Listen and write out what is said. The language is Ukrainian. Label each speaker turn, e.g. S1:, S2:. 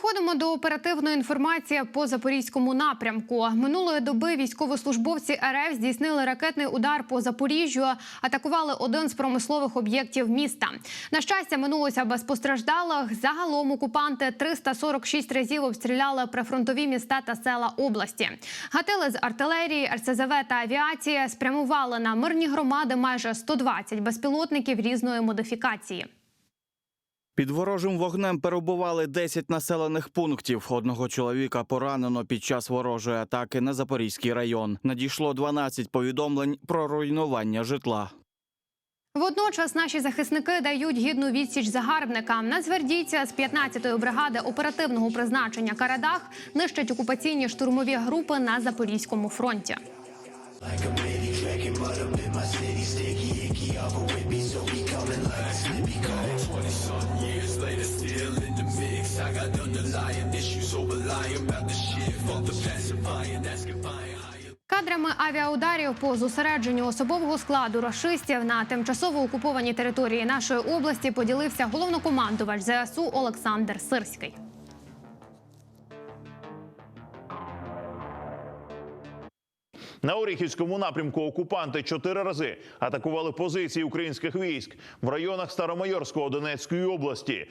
S1: Переходимо до оперативної інформації по запорізькому напрямку. Минулої доби військовослужбовці РФ здійснили ракетний удар по Запоріжжю, атакували один з промислових об'єктів міста. На щастя, минулося без постраждалих. Загалом окупанти 346 разів обстріляли прифронтові міста та села області. Гатили з артилерії, РСЗВ та авіації спрямували на мирні громади майже 120 безпілотників різної модифікації.
S2: Під ворожим вогнем перебували 10 населених пунктів. Одного чоловіка поранено під час ворожої атаки на Запорізький район. Надійшло 12 повідомлень про руйнування житла.
S1: Водночас наші захисники дають гідну відсіч загарбникам. Нацгвардійці з 15-ї бригади оперативного призначення Карадах нищать окупаційні штурмові групи на Запорізькому фронті. Кадрами авіаударів по зосередженню особового складу рашистів на тимчасово окупованій території нашої області поділився головнокомандувач ЗСУ Олександр Сирський.
S3: На Оріхівському напрямку окупанти чотири рази атакували позиції українських військ в районах Старомайорського Донецької області.